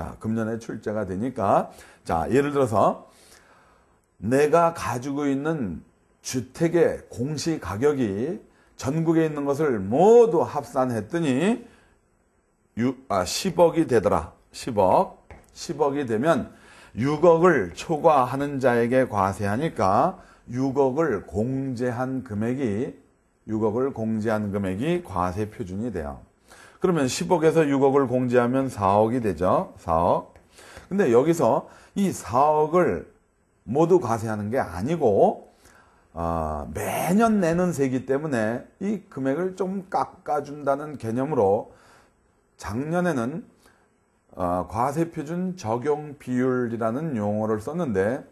자, 금년에 출제가 되니까 자, 예를 들어서 내가 가지고 있는 주택의 공시 가격이 전국에 있는 것을 모두 합산했더니 유, 아, 10억이 되더라. 10억. 10억이 되면 6억을 초과하는 자에게 과세하니까 6억을 공제한 금액이 6억을 공제한 금액이 과세 표준이 돼요. 그러면 10억에서 6억을 공제하면 4억이 되죠. 4억. 근데 여기서 이 4억을 모두 과세하는 게 아니고 어, 매년 내는 세기 때문에 이 금액을 좀 깎아준다는 개념으로 작년에는 어, 과세표준 적용 비율이라는 용어를 썼는데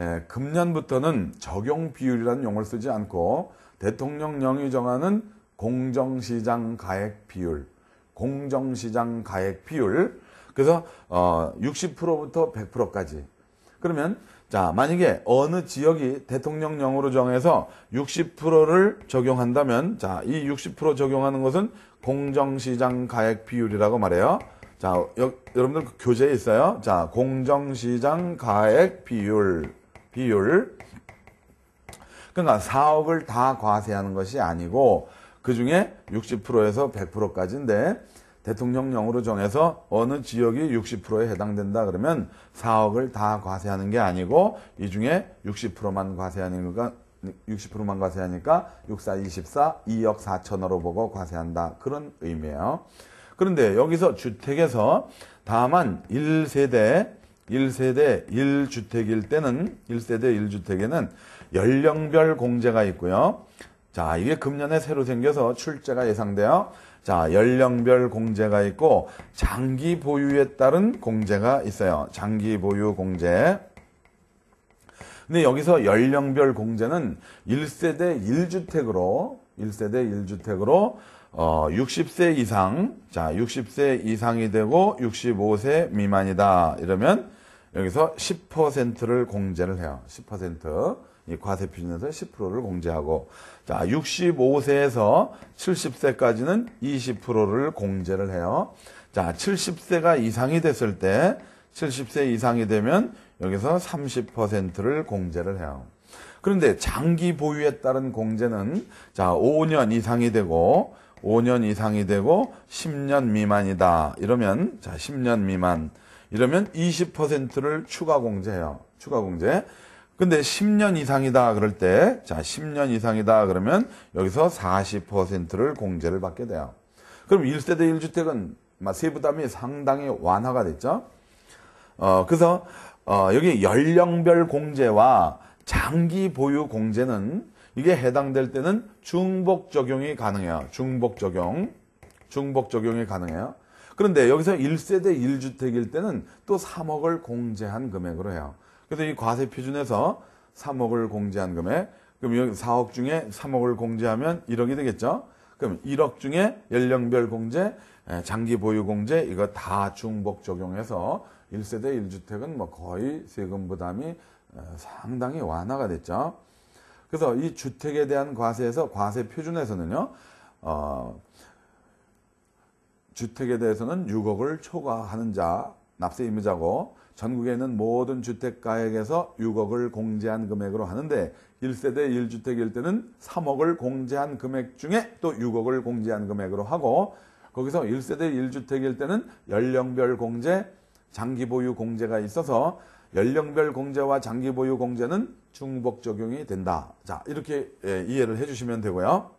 예, 금년부터는 적용 비율이라는 용어를 쓰지 않고 대통령령이 정하는 공정시장 가액 비율, 공정시장 가액 비율. 그래서 어, 60%부터 100%까지. 그러면 자 만약에 어느 지역이 대통령령으로 정해서 60%를 적용한다면 자이 60% 적용하는 것은 공정시장 가액 비율이라고 말해요. 자 여, 여러분들 그 교재에 있어요. 자 공정시장 가액 비율 비율 그러니까 4억을 다 과세하는 것이 아니고 그 중에 60%에서 100%까지인데 대통령령으로 정해서 어느 지역이 60%에 해당된다 그러면 4억을 다 과세하는 게 아니고 이 중에 60%만 과세하니까 60%만 과세하니까 64, 24, 2억 4천으로 보고 과세한다. 그런 의미예요. 그런데 여기서 주택에서 다만 1세대 1세대 1주택일 때는 1세대 1주택에는 연령별 공제가 있고요. 자, 이게 금년에 새로 생겨서 출제가 예상돼요. 자, 연령별 공제가 있고 장기 보유에 따른 공제가 있어요. 장기 보유 공제. 근데 여기서 연령별 공제는 1세대 1주택으로 1세대 1주택으로 어 60세 이상 자 60세 이상이 되고 65세 미만이다 이러면 여기서 10%를 공제를 해요. 10%. 이 과세 표준에서 10%를 공제하고 자 65세에서 70세까지는 20%를 공제를 해요. 자 70세가 이상이 됐을 때 70세 이상이 되면 여기서 30%를 공제를 해요. 그런데 장기 보유에 따른 공제는 자 5년 이상이 되고 5년 이상이 되고 10년 미만이다. 이러면 자 10년 미만 이러면 20%를 추가 공제해요. 추가 공제. 근데 10년 이상이다 그럴 때, 자, 10년 이상이다 그러면 여기서 40%를 공제를 받게 돼요. 그럼 1세대 1주택은 세부담이 상당히 완화가 됐죠. 어, 그래서, 어, 여기 연령별 공제와 장기 보유 공제는 이게 해당될 때는 중복 적용이 가능해요. 중복 적용. 중복 적용이 가능해요. 그런데 여기서 1세대 1주택일 때는 또 3억을 공제한 금액으로 해요. 그래서 이 과세 표준에서 3억을 공제한 금액, 그럼 여기 4억 중에 3억을 공제하면 1억이 되겠죠? 그럼 1억 중에 연령별 공제, 장기 보유 공제, 이거 다 중복 적용해서 1세대 1주택은 뭐 거의 세금 부담이 상당히 완화가 됐죠. 그래서 이 주택에 대한 과세에서 과세 표준에서는요, 어, 주택에 대해서는 6억을 초과하는 자, 납세 의무자고 전국에 있는 모든 주택가액에서 6억을 공제한 금액으로 하는데 1세대 1주택일 때는 3억을 공제한 금액 중에 또 6억을 공제한 금액으로 하고 거기서 1세대 1주택일 때는 연령별 공제, 장기 보유 공제가 있어서 연령별 공제와 장기 보유 공제는 중복 적용이 된다. 자, 이렇게 예, 이해를 해 주시면 되고요.